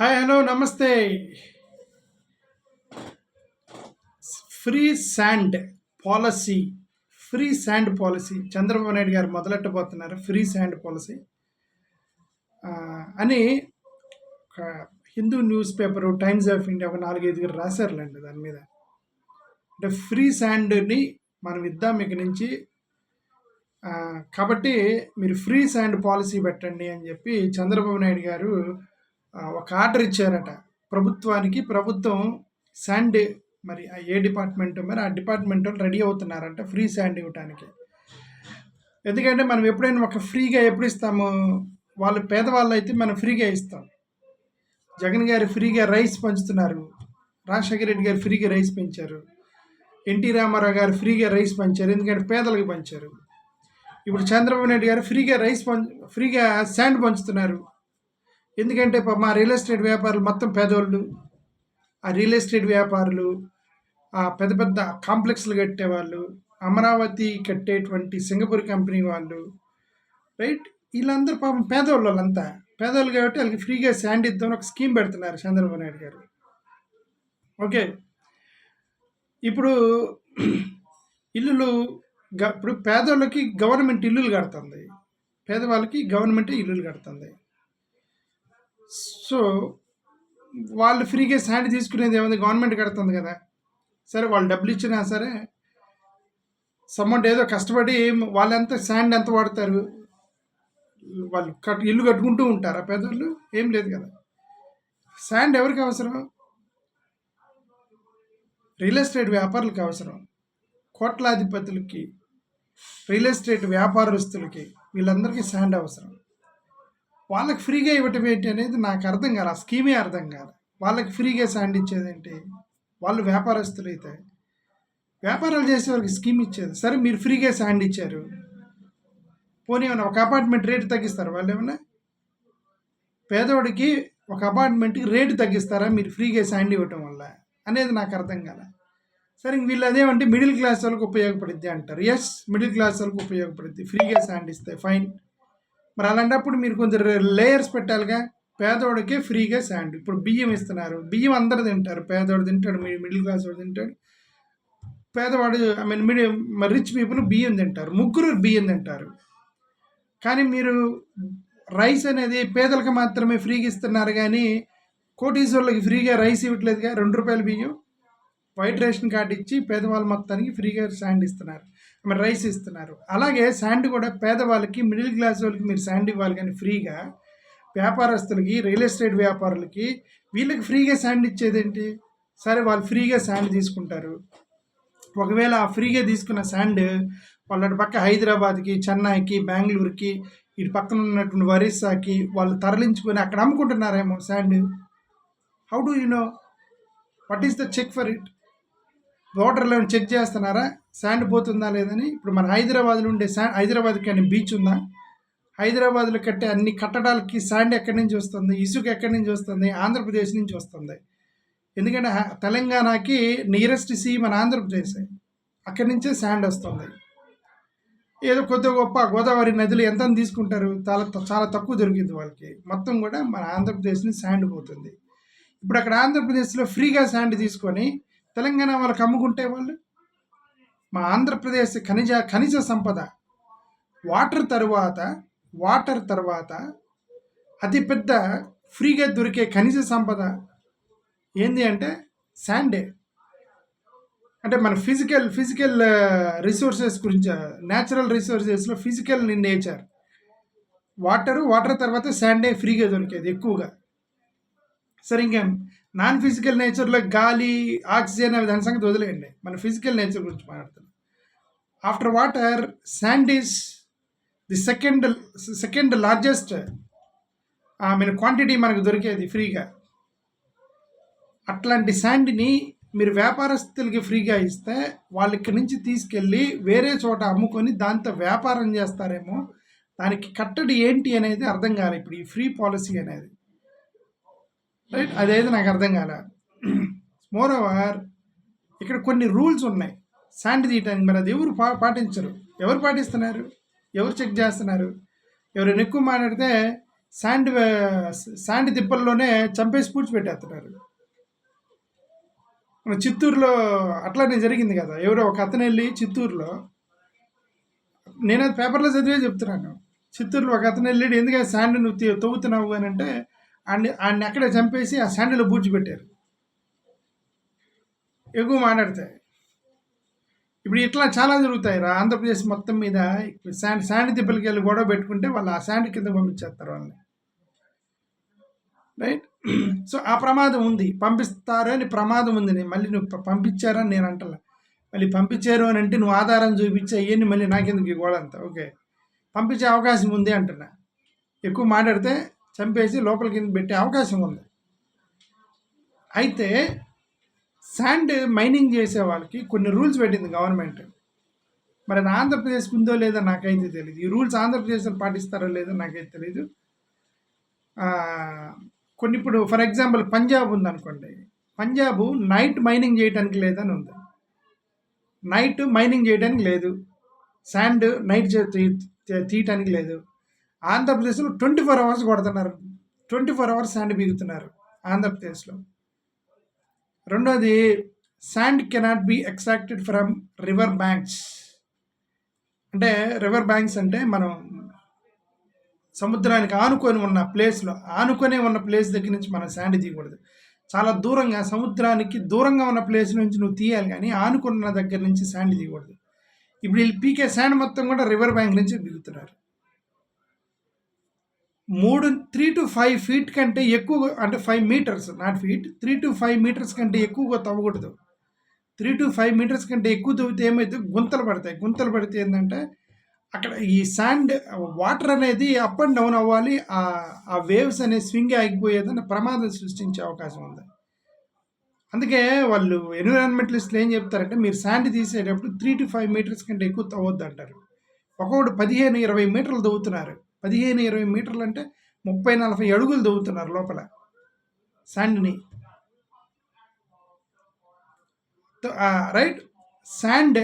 Hi hello namaste free sand policy free sand policy Chandrababu Naidu garu మొదలెట్టబోతున్నారు. Free sand policy అని ఒక Hindu news paper Times of India ఒక నాలుగైదుగురు రాశారులేండి దాని మీద. అంటే ఫ్రీ శాండ్ని మనం ఇద్దాం ఇక నుంచి. కాబట్టి మీరు ఫ్రీ శాండ్ పాలసీ పెట్టండి అని చెప్పి చంద్రబాబు నాయుడు గారు ఒక ఆర్డర్ ఇచ్చారట. ప్రభుత్వానికి ప్రభుత్వం శాండ్ మరి ఆ ఏ డిపార్ట్మెంట్ మరి ఆ డిపార్ట్మెంట్ వాళ్ళు రెడీ అవుతున్నారంట ఫ్రీ శాండ్ ఇవ్వటానికి. ఎందుకంటే మనం ఎప్పుడైనా ఒక ఫ్రీగా ఎప్పుడు ఇస్తాము? వాళ్ళు పేదవాళ్ళు అయితే మనం ఫ్రీగా ఇస్తాం. జగన్ గారు ఫ్రీగా రైస్ పంచుతున్నారు. రాజశేఖర రెడ్డి గారు ఫ్రీగా రైస్ పెంచారు. ఎన్టీ రామారావు గారు ఫ్రీగా రైస్ పంచారు. ఎందుకంటే పేదలకు పంచారు. ఇప్పుడు చంద్రబాబు నాయుడు గారు ఫ్రీగా రైస్ పం ఫ్రీగా శాండ్ పంచుతున్నారు. ఎందుకంటే పాపం మా రియల్ ఎస్టేట్ వ్యాపారులు మొత్తం పేదోళ్ళు. ఆ రియల్ ఎస్టేట్ వ్యాపారులు ఆ పెద్ద పెద్ద కాంప్లెక్స్లు కట్టేవాళ్ళు అమరావతి కట్టేటువంటి సింగపూర్ కంపెనీ వాళ్ళు రైట్? వీళ్ళందరూ పాపం పేదోళ్ళు వాళ్ళంతా పేదోళ్ళు కాబట్టి వాళ్ళకి ఫ్రీగా శాండ్ ఇద్దామని ఒక స్కీమ్ పెడుతున్నారు చంద్రబాబు నాయుడు గారు. ఓకే? ఇప్పుడు ఇల్లులు గ- ఇప్పుడు పేదోళ్ళకి గవర్నమెంట్ ఇల్లులు కడుతుంది. పేదవాళ్ళకి గవర్నమెంటే ఇల్లులు కడుతుంది. సో వాళ్ళు ఫ్రీగా శాండ్ తీసుకునేది ఏమైంది? గవర్నమెంట్ కడుతుంది కదా. సరే వాళ్ళు డబ్బులు ఇచ్చినా సరే సమ్మౌంట్ ఏదో కష్టపడి వాళ్ళు ఎంత శాండ్ ఎంత వాడతారు? వాళ్ళు కట్ ఇల్లు కట్టుకుంటూ ఉంటారా పేదోళ్ళు? ఏం లేదు కదా. శాండ్ ఎవరికి అవసరం? రియల్ ఎస్టేట్ వ్యాపారులకు అవసరం. కోట్లాధిపతులకి రియల్ ఎస్టేట్ వ్యాపారస్తులకి వీళ్ళందరికీ శాండ్ అవసరం. వాళ్ళకి ఫ్రీగా ఇవ్వటం ఏంటి అనేది నాకు అర్థం కాదు. ఆ స్కీమే అర్థం కాదు. వాళ్ళకి ఫ్రీగా శాండ్ ఇచ్చేది ఏంటి? వాళ్ళు వ్యాపారస్తులు అయితే. వ్యాపారాలు చేసే వారికి స్కీమ్ ఇచ్చేది. సరే మీరు ఫ్రీగా శాండ్ ఇచ్చారు. పోనీ ఏమైనా ఒక అపార్ట్మెంట్ రేటు తగ్గిస్తారు వాళ్ళు ఏమైనా పేదవాడికి ఒక అపార్ట్మెంట్కి రేటు తగ్గిస్తారా మీరు ఫ్రీగా శాండ్ ఇవ్వటం వల్ల అనేది నాకు అర్థం కాలే. సరే వీళ్ళు అదేమంటే మిడిల్ క్లాస్ వాళ్ళకి ఉపయోగపడుద్ది అంటారు. ఎస్ మిడిల్ క్లాస్ వాళ్ళకి ఉపయోగపడుద్ది. ఫ్రీగా శాండ్ ఇస్తే ఫైన్ మరి అలాంటప్పుడు మీరు కొంచెం లేయర్స్ పెట్టాలిగా. పేదోడికే ఫ్రీగా శాండ్ ఇప్పుడు బియ్యం ఇస్తున్నారు. బియ్యం అందరు తింటారు. పేదోడు తింటాడు మీ- మిడిల్ క్లాస్ వాడు తింటాడు. పేదవాడు I mean medium rich people బియ్యం తింటారు. ముగ్గురు బియ్యం తింటారు. కానీ మీరు రైస్ అనేది పేదలకు మాత్రమే ఫ్రీగా ఇస్తున్నారు కానీ కోటీశ్వర్లకి ఫ్రీగా రైస్ ఇవ్వట్లేదుగా. రెండు రూపాయల బియ్యం. వైట్ రేషన్ కార్డు ఇచ్చి పేదవాళ్ళ మొత్తానికి ఫ్రీగా శాండ్ ఇస్తున్నారు. మరి రైస్ ఇస్తున్నారు. అలాగే శాండ్ కూడా పేదవాళ్ళకి మిడిల్ క్లాస్ వాళ్ళకి మీరు శాండ్ ఇవ్వాలి కానీ ఫ్రీగా వ్యాపారస్తులకి రియల్ ఎస్టేట్ వ్యాపారులకి వీళ్ళకి ఫ్రీగా శాండ్ ఇచ్చేదేంటి? సరే వాళ్ళు ఫ్రీగా శాండ్ తీసుకుంటారు. ఒకవేళ ఆ ఫ్రీగా తీసుకున్న శాండ్ వాళ్ళ అటు పక్క హైదరాబాద్కి చెన్నైకి బెంగళూరుకి ఇటు పక్కన ఉన్నటువంటి ఒరిస్సాకి వాళ్ళు తరలించుకొని అక్కడ అమ్ముకుంటున్నారేమో sand? How do you know what is the check for it వాటర్లో చెక్ చేస్తున్నారా? శాండ్ పోతుందా లేదని ఇప్పుడు మన హైదరాబాద్లో ఉండే శాండ్ హైదరాబాద్కి అని బీచ్ ఉందా? హైదరాబాద్లో కట్టే అన్ని కట్టడాలకి శాండ్ ఎక్కడి నుంచి వస్తుంది? ఇసుక ఎక్కడి నుంచి వస్తుంది? ఆంధ్రప్రదేశ్ నుంచి వస్తుంది. ఎందుకంటే తెలంగాణకి నియరెస్ట్ సీ మన ఆంధ్రప్రదేశ్. అక్కడి నుంచే శాండ్ వస్తుంది. ఏదో కొద్ది గొప్ప గోదావరి నదులు ఎంత తీసుకుంటారు? చాలా చాలా తక్కువ దొరికింది వాళ్ళకి. మొత్తం కూడా మన ఆంధ్రప్రదేశ్ని శాండ్ పోతుంది. ఇప్పుడు అక్కడ ఆంధ్రప్రదేశ్లో ఫ్రీగా శాండ్ తీసుకొని తెలంగాణ వాళ్ళకి అమ్ముకుంటే వాళ్ళు? మా ఆంధ్రప్రదేశ్ ఖనిజ ఖనిజ సంపద. వాటర్ తరువాత వాటర్ తర్వాత అతిపెద్ద ఫ్రీగా దొరికే ఖనిజ సంపద ఏంది అంటే శాండే. అంటే మన ఫిజికల్ ఫిజికల్ రిసోర్సెస్ గురించి న్యాచురల్ రిసోర్సెస్లో ఫిజికల్ నేచర్. వాటర్ వాటర్ తర్వాత శాండే ఫ్రీగా దొరికేది ఎక్కువగా. సరే ఇంకా? నాన్ ఫిజికల్ నేచర్లో గాలి ఆక్సిజన్ అవి దాని సంగతి వదిలేయండి. మన ఫిజికల్ నేచర్ గురించి మాట్లాడుతున్నాం. After water sand is the second second largest I mean quantity మనకు దొరికేది ఫ్రీగా. అట్లాంటి శాండ్ని మీరు వ్యాపారస్తులకి ఫ్రీగా ఇస్తే వాళ్ళకి ఇక్కడి నుంచి తీసుకెళ్ళి వేరే చోట అమ్ముకొని దాంతో వ్యాపారం చేస్తారేమో దానికి కట్టడి ఏంటి అనేది అర్థం కాలేదు. ఇప్పుడు ఈ ఫ్రీ పాలసీ అనేది. రైట్ అదైతే నాకు అర్థం కాలే. మోర్ ఓవర్ ఇక్కడ కొన్ని రూల్స్ ఉన్నాయి. శాండ్ తీయటానికి మరి అది ఎవరు పా పాటించరు? ఎవరు పాటిస్తున్నారు? ఎవరు చెక్ చేస్తున్నారు? ఎవరైనా ఎక్కువ మాట్లాడితే శాండ్ శాండ్ తిప్పల్లోనే చంపేసి పూడ్చిపెట్టేస్తున్నారు. మన చిత్తూరులో అట్లానే జరిగింది కదా. ఎవరో ఒక అతను వెళ్ళి చిత్తూరులో నేను అది పేపర్లో చదివే చెప్తున్నాను. చిత్తూరులో ఒక అతను వెళ్ళాడు ఎందుకంటే శాండ్ నువ్వు తవ్వుతున్నావు? అని అంటే ఆయన ఆయన అక్కడే చంపేసి ఆ శాండ్లో పూడ్చిపెట్టారు ఎక్కువ మాట్లాడతాయి. ఇప్పుడు ఇట్లా చాలా జరుగుతాయి రా ఆంధ్రప్రదేశ్ మొత్తం మీద శాండ్ శాండ్ తిప్పలకి వెళ్ళి గొడవ పెట్టుకుంటే వాళ్ళు ఆ శాండ్ కింద పంపించేస్తారు వాళ్ళని. రైట్ సో ఆ ప్రమాదం ఉంది. పంపిస్తారు అని ప్రమాదం ఉంది. నేను మళ్ళీ నువ్వు పంపించారని నేను అంటలే. మళ్ళీ పంపించారు అని అంటే నువ్వు ఆధారం చూపించి అయ్యని మళ్ళీ నాకెందుకు ఈ గోడ అంతా ఓకే పంపించే అవకాశం ఉంది అంటున్నా. ఎక్కువ మాట్లాడితే చంపేసి లోపల కింద పెట్టే అవకాశం ఉంది. అయితే శాండ్ మైనింగ్ చేసే వాళ్ళకి కొన్ని రూల్స్ పెట్టింది గవర్నమెంట్. మరి అది ఆంధ్రప్రదేశ్కి ఉందో లేదో నాకైతే తెలియదు ఈ రూల్స్ ఆంధ్రప్రదేశ్లో పాటిస్తారో లేదో నాకైతే తెలియదు కొన్ని ఇప్పుడు ఫర్ ఎగ్జాంపుల్ పంజాబ్ ఉందనుకోండి. పంజాబ్ నైట్ మైనింగ్ చేయడానికి లేదని ఉంది. నైట్ మైనింగ్ చేయడానికి లేదు. శాండ్ నైట్ తీయటానికి లేదు. ఆంధ్రప్రదేశ్లో ట్వంటీ ఫోర్ అవర్స్ కొడుతున్నారు. ట్వంటీ ఫోర్ అవర్స్ శాండ్ బిగుతున్నారు ఆంధ్రప్రదేశ్లో. రెండోది sand cannot be extracted from river banks అంటే రివర్ బ్యాంక్స్ అంటే మనం సముద్రానికి ఆనుకొని ఉన్న ప్లేస్లో ఆనుకొనే ఉన్న ప్లేస్ దగ్గర నుంచి మనం శాండ్ తీయకూడదు. చాలా దూరంగా సముద్రానికి దూరంగా ఉన్న ప్లేస్ నుంచి నువ్వు తీయాలి కానీ ఆనుకున్న దగ్గర నుంచి శాండ్ తీయకూడదు. ఇప్పుడు వీళ్ళు పీకే శాండ్ మొత్తం కూడా రివర్ బ్యాంక్ నుంచి దిగుతున్నారు మూడు త్రీ టు ఫైవ్ ఫీట్ కంటే ఎక్కువ అంటే five metres not feet three to five metres కంటే ఎక్కువగా తవ్వకూడదు. త్రీ టు ఫైవ్ మీటర్స్ కంటే ఎక్కువ తవ్వితే ఏమైతే గుంతలు పడతాయి. గుంతలు పడితే ఏంటంటే అక్కడ ఈ శాండ్ వాటర్ అనేది అప్ అండ్ డౌన్ అవ్వాలి. ఆ ఆ వేవ్స్ అనే స్వింగ్ ఆగిపోయేదని ప్రమాదం సృష్టించే అవకాశం ఉంది. అందుకే వాళ్ళు ఎన్విరాన్మెంటలిస్టులు ఏం చెప్తారంటే మీరు శాండ్ తీసేటప్పుడు త్రీ టు ఫైవ్ మీటర్స్ కంటే ఎక్కువ తవ్వద్దు అంటారు ఒక్కొక్కడు పదిహేను ఇరవై మీటర్లు తవ్వుతున్నారు. పదిహేను ఇరవై మీటర్లు అంటే ముప్పై నలభై అడుగులు తవ్వుతున్నారు లోపల శాండ్ని. రైట్? శాండ్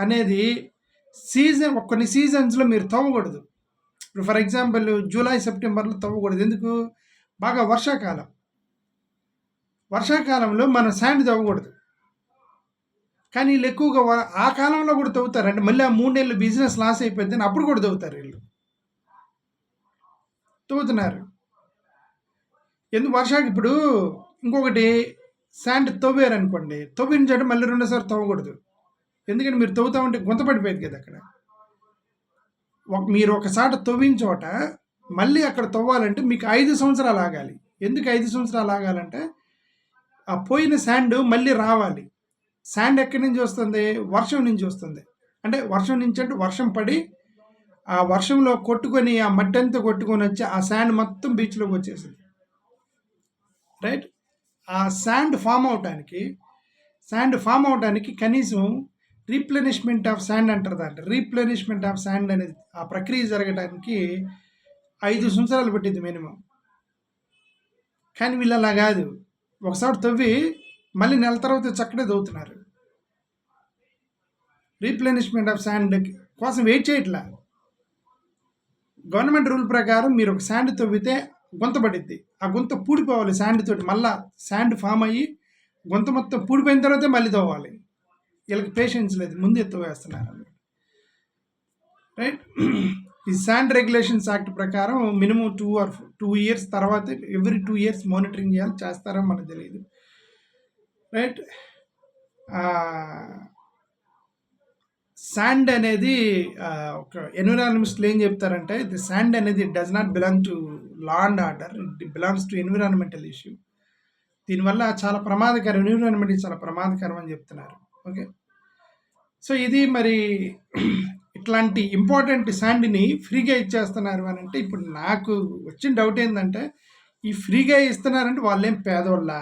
అనేది సీజన్ కొన్ని సీజన్స్లో మీరు తవ్వకూడదు. ఇప్పుడు ఫర్ ఎగ్జాంపుల్ జూలై సెప్టెంబర్లో తవ్వకూడదు. ఎందుకు? బాగా వర్షాకాలం. వర్షాకాలంలో మనం శాండ్ తవ్వకూడదు. కానీ వీళ్ళు ఎక్కువగా ఆ కాలంలో కూడా తవ్వుతారంటే మళ్ళీ ఆ మూడు నెలలు బిజినెస్ లాస్ అయిపోయింది అప్పుడు కూడా తవ్వుతారు వీళ్ళు. తవ్వుతున్నారు. ఎందుకు వర్షాకి ఇప్పుడు ఇంకొకటి శాండ్ తవ్వారు అనుకోండి తవ్విన చోట మళ్ళీ రెండోసారి తవ్వకూడదు. ఎందుకంటే మీరు తవ్వుతా ఉంటే గుంత పడిపోయింది కదా అక్కడ. ఒక మీరు ఒకసారి తవ్విన చోట మళ్ళీ అక్కడ తవ్వాలంటే మీకు ఐదు సంవత్సరాలు ఆగాలి. ఎందుకు ఐదు సంవత్సరాలు ఆగాలంటే ఆ పోయిన శాండ్ మళ్ళీ రావాలి. శాండ్ ఎక్కడి నుంచి వస్తుంది? వర్షం నుంచి వస్తుంది. అంటే వర్షం నుంచి అంటే వర్షం పడి ఆ వర్షంలో కొట్టుకొని ఆ మట్టి అంతా కొట్టుకొని వచ్చి ఆ శాండ్ మొత్తం బీచ్లోకి వచ్చేసింది. రైట్ ఆ శాండ్ ఫామ్ అవటానికి శాండ్ ఫామ్ అవడానికి కనీసం రీప్లెనిష్మెంట్ ఆఫ్ శాండ్ అంటారు దాంట్లో రీప్లెనిష్మెంట్ ఆఫ్ శాండ్ అనేది ఆ ప్రక్రియ జరగడానికి ఐదు సంవత్సరాలు పట్టింది మినిమం కానీ వీళ్ళు అలా కాదు. ఒకసారి తవ్వి మళ్ళీ నెల తర్వాత చక్కడే తవ్వుతున్నారు. రీప్లెనిష్మెంట్ ఆఫ్ శాండ్ కోసం వెయిట్ చేయట్లా. గవర్నమెంట్ రూల్ ప్రకారం మీరు ఒక శాండ్ తవ్వితే గుంత పడిద్ది. ఆ గుంత పూడిపోవాలి శాండ్ తోటి. మళ్ళా శాండ్ ఫామ్ అయ్యి గుంత మొత్తం పూడిపోయిన తర్వాతే మళ్ళీ తవ్వాలి. వీళ్ళకి పేషెన్స్ లేదు. ముందే ఎత్తువేస్తున్నారు రైట్ ఈ శాండ్ రెగ్యులేషన్స్ యాక్ట్ ప్రకారం minimum two or two years తర్వాత ఎవ్రీ టూ ఇయర్స్ మానిటరింగ్ చేయాలి. చేస్తారో మనకు తెలియదు రైట్ శాండ్ అనేది ఒక ఎన్విరాన్మెంట్స్లో ఏం చెప్తారంటే ది శాండ్ అనేది does not belong to law and order it belongs to environmental issue దీనివల్ల చాలా ప్రమాదకరం ఎన్విరాన్మెంట్ చాలా ప్రమాదకరం అని చెప్తున్నారు. ఓకే? సో ఇది మరి ఇట్లాంటి ఇంపార్టెంట్ శాండ్ని ఫ్రీగా ఇచ్చేస్తున్నారు అని అంటే ఇప్పుడు నాకు వచ్చిన డౌట్ ఏంటంటే ఈ ఫ్రీగా ఇస్తున్నారంటే వాళ్ళేం పేదోళ్ళ?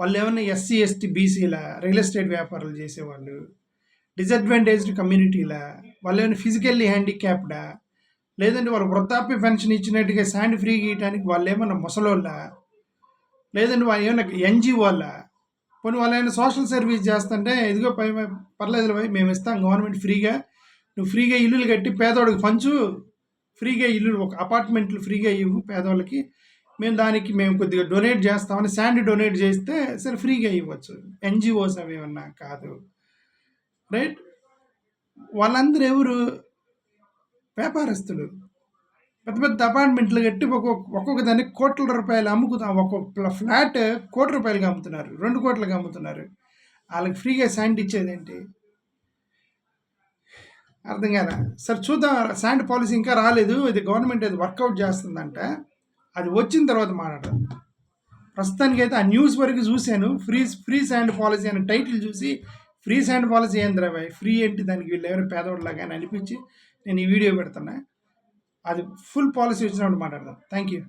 వాళ్ళు ఏమన్నా ఎస్సీ ఎస్టీ బీసీలా రియల్ ఎస్టేట్ వ్యాపారాలు చేసేవాళ్ళు? డిసడ్వాంటేజ్డ్ కమ్యూనిటీలా వాళ్ళు ఏమైనా ఫిజికల్లీ హ్యాండిక్యాప్డా లేదంటే వాళ్ళు వృద్ధాప్య పెన్షన్ ఇచ్చినట్టుగా శాండ్ ఫ్రీ గీయటానికి వాళ్ళు ఏమన్నా ముసలోళ్ళ? లేదంటే వాళ్ళు ఏమైనా ఎన్జిఓ కొన్ని వాళ్ళు ఏమైనా సోషల్ సర్వీస్ చేస్తుంటే ఇదిగో పై పర్లేదు పోయి మేము ఇస్తాం గవర్నమెంట్ ఫ్రీగా. నువ్వు ఫ్రీగా ఇల్లులు కట్టి పేదోడికి పంచు. ఫ్రీగా ఇల్లులు ఒక అపార్ట్మెంట్లు ఫ్రీగా ఇవ్వు పేదవాళ్ళకి మేము దానికి మేము కొద్దిగా డొనేట్ చేస్తామని శాండ్ డొనేట్ చేస్తే సరే ఫ్రీగా ఇవ్వచ్చు. ఎన్జిఓస్ అవి ఏమన్నా కాదు. రైట్ వాళ్ళందరూ ఎవరు? వ్యాపారస్తులు. పెద్ద పెద్ద అపార్ట్మెంట్లు కట్టి ఒక్కొక్క ఒక్కొక్క దానికి కోట్ల రూపాయలు అమ్ముకుతాం ఒక్కొక్క ఫ్లాట్ కోటి రూపాయలకి అమ్ముతున్నారు. రెండు కోట్లకి అమ్ముతున్నారు. వాళ్ళకి ఫ్రీగా శాండ్ ఇచ్చేది ఏంటి అర్థం కాదా? సరే చూద్దాం. శాండ్ పాలసీ ఇంకా రాలేదు. ఇది గవర్నమెంట్ అది వర్కౌట్ చేస్తుందంట. అది వచ్చిన తర్వాత మాట్లాడదాం. ప్రస్తుతానికి అయితే ఆ న్యూస్ వరకు చూశాను. ఫ్రీ ఫ్రీ శాండ్ పాలసీ అనే టైటిల్ చూసి ఫ్రీ సైండ్ పాలసీ ఏంద్రా బాయ్? ఫ్రీ ఏంటి? దానికి వీళ్ళు ఎవరైనా పేదవాళ్ళలాగా అని అనిపించి నేను ఈ వీడియో పెడుతున్నా. అది ఫుల్ పాలసీ వచ్చినప్పుడు మాట్లాడదాం. Thank you